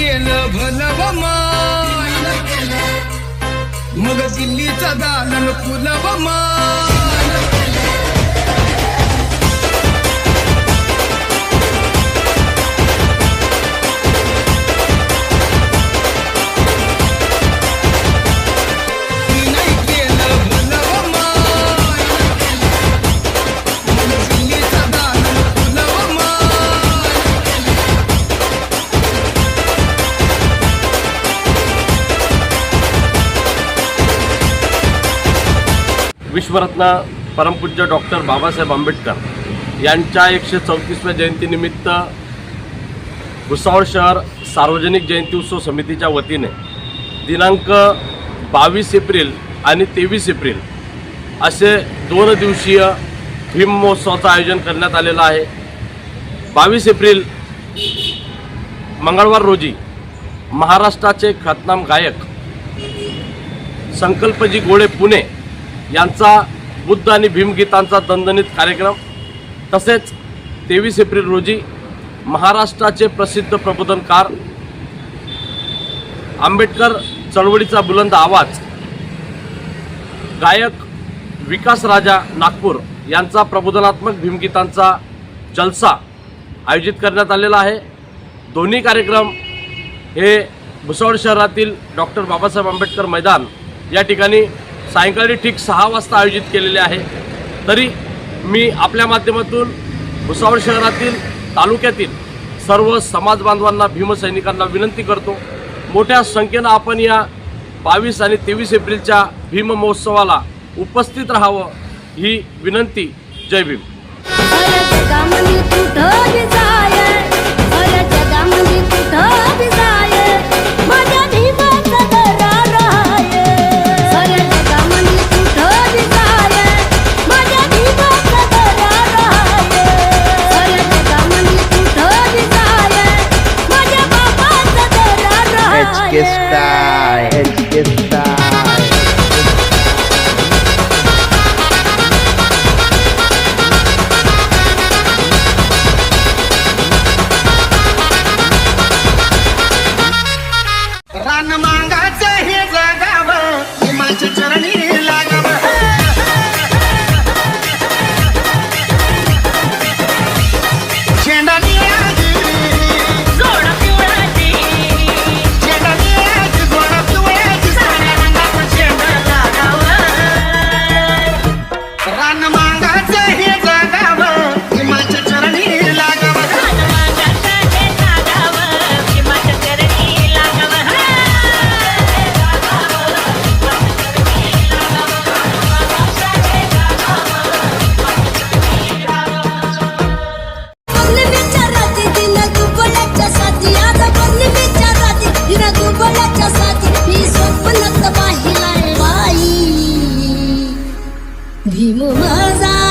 केलं भलव मान मग दिल्लीचा दालन फुलव विश्वरत्न परमपूज्य डॉक्टर बाबासाहेब आंबेडकर यांच्या एकशे चौतीसव्या जयंतीनिमित्त भुसावळ शहर सार्वजनिक जयंती उत्सव समितीच्या वतीने दिनांक बावीस एप्रिल आणि तेवीस एप्रिल असे दोन दिवसीय भीम महोत्सवाचं आयोजन करण्यात आलेलं आहे. बावीस एप्रिल मंगळवार रोजी महाराष्ट्राचे ख्यातनाम गायक संकल्पजी गोळे पुणे यांचा बुद्ध आणि भीमगीतांचा दणदणीत कार्यक्रम तसेच तेवीस एप्रिल रोजी महाराष्ट्राचे प्रसिद्ध प्रबोधनकार आंबेडकर चळवळीचा बुलंद आवाज गायक विकास राजा नागपूर यांचा प्रबोधनात्मक भीमगीतांचा जलसा आयोजित करण्यात आलेला आहे. दोन्ही कार्यक्रम हे भुसावळ शहरातील डॉक्टर बाबासाहेब आंबेडकर मैदान या ठिकाणी सायंकाळी ठीक सहा वाजता आयोजित केलेले आहे. तरी मी आपल्या माध्यमातून भुसावळ शहरातील तालुक्यातील सर्व समाज बांधवांना भीमसैनिकांना विनंती करतो मोठ्या संख्येनं आपण या बावीस आणि तेवीस एप्रिलच्या भीम महोत्सवाला उपस्थित राहावं ही विनंती. जय भीम. दरार HK आहे style, HK style. रानमांगाचं हे जगावं हिमाच्या चरणी भीम माझा